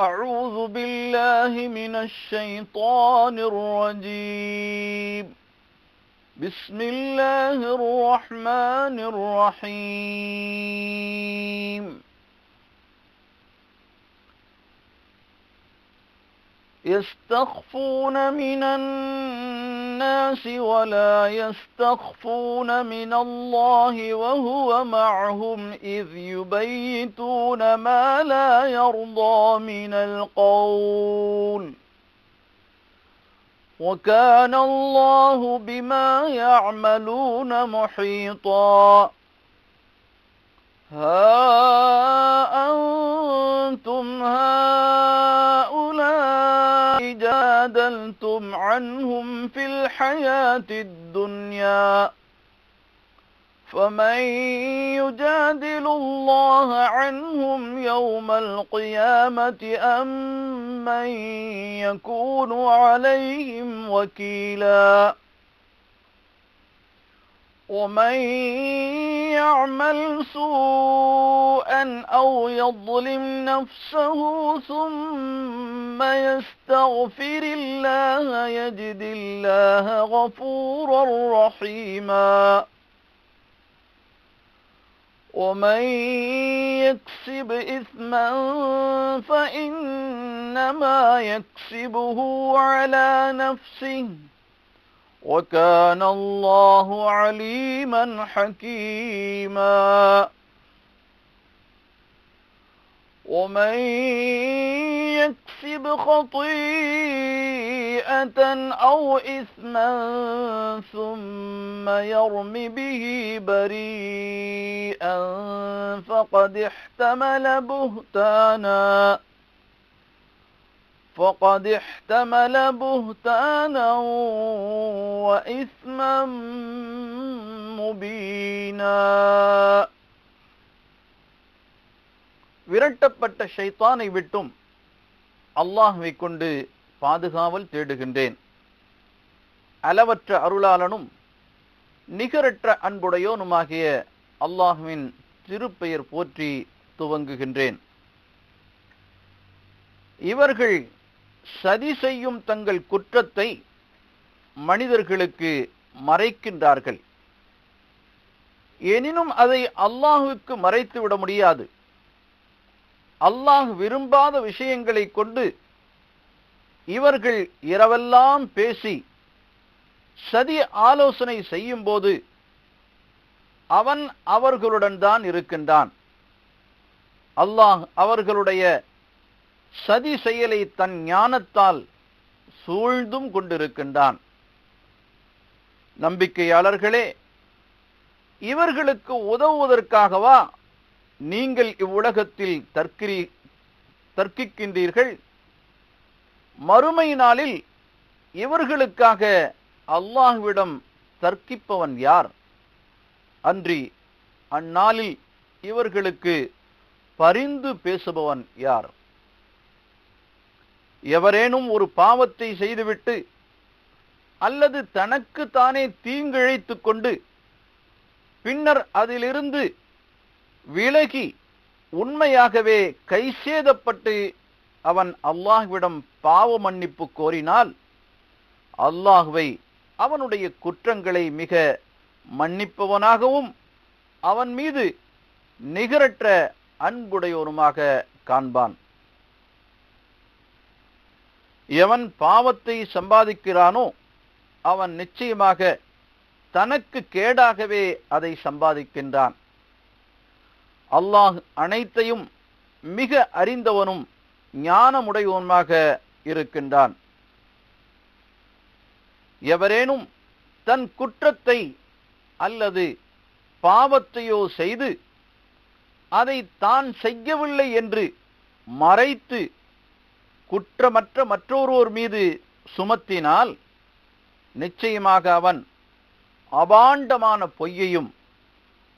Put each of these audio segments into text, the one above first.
أعوذ بالله من الشيطان الرجيم. بسم الله الرحمن الرحيم. يستخفون من الناس ولا يستخفون من الله وهو معهم إذ يبيتون ما لا يرضى من القول. وكان الله بما يعملون محيطا. ها أنتم هؤلاء جادلتم عنهم في الحياة الدنيا. فمن يجادل الله عنهم يوم القيامة أم من يكون عليهم وكيلا. ومن يعمل سوءا أو يظلم نفسه ثم يستغفر الله يجد الله غفورا رحيما. ومن يكسب إثما فإنما يكسبه على نفسه. وكان الله عليما حكيما. ومن يكسب خطيئة أو إثما ثم يرم به بريئا فقد احتمل بهتانا. فقد احتمل بهتانا وإثما مبينا. விரட்டப்பட்ட ஷைத்தானை விட்டும் அல்லாஹுவை கொண்டு பாதுகாவல் தேடுகின்றேன். அளவற்ற அருளாளனும் நிகரற்ற அன்புடையோனுமாகிய அல்லாஹுவின் திருப்பெயர் போற்றி துவங்குகின்றேன். இவர்கள் சதி செய்யும் தங்கள் குற்றத்தை மனிதர்களுக்கு மறைக்கின்றார்கள். எனினும் அதை அல்லாஹுக்கு மறைத்து விட முடியாது. அல்லாஹ் விரும்பாத விஷயங்களை கொண்டு இவர்கள் இரவெல்லாம் பேசி சதி ஆலோசனை செய்யும் போது அவன் அவர்களுடன் தான் இருக்கின்றான். அல்லாஹ் அவர்களுடைய சதி செயலை தன் ஞானத்தால் சூழ்ந்தும் கொண்டிருக்கின்றான். நம்பிக்கையாளர்களே இவர்களுக்கு உதவுவதற்காகவா நீங்கள் இவ்வுலகத்தில் தற்கிரி தர்க்கிக்கின்றீர்கள். மறுமை நாளில் இவர்களுக்காக அல்லாஹ்விடம் தர்க்கிப்பவன் யார்? அன்றி அந்நாளில் இவர்களுக்கு பரிந்து பேசுபவன் யார்? எவரேனும் ஒரு பாவத்தை செய்துவிட்டு அல்லது தனக்கு தானே தீங்கிழைத்து கொண்டு பின்னர் அதிலிருந்து விலகி உண்மையாகவே கைசேதப்பட்டு அவன் அல்லாஹ்விடம் பாவ மன்னிப்பு கோரினால் அல்லாஹுவை அவனுடைய குற்றங்களை மிக மன்னிப்பவனாகவும் அவன் மீது நிகரற்ற அன்புடையோருமாக காண்பான். எவன் பாவத்தை சம்பாதிக்கிறானோ அவன் நிச்சயமாக தனக்கு கேடாகவே அதை சம்பாதிக்கின்றான். அல்லாஹ் அனைத்தையும் மிக அறிந்தவனும் ஞானமுடையவனுமாக இருக்கின்றான். எவரேனும் தன் குற்றத்தை அல்லது பாவத்தையோ செய்து அதை தான் செய்யவில்லை என்று மறைத்து குற்றமற்ற மற்றொருவர் மீது சுமத்தினால் நிச்சயமாக அவன் அபாண்டமான பொய்யையும்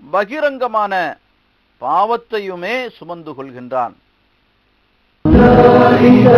பகிரங்கமான பாவத்தையுமே சுமந்து கொள்கின்றான்.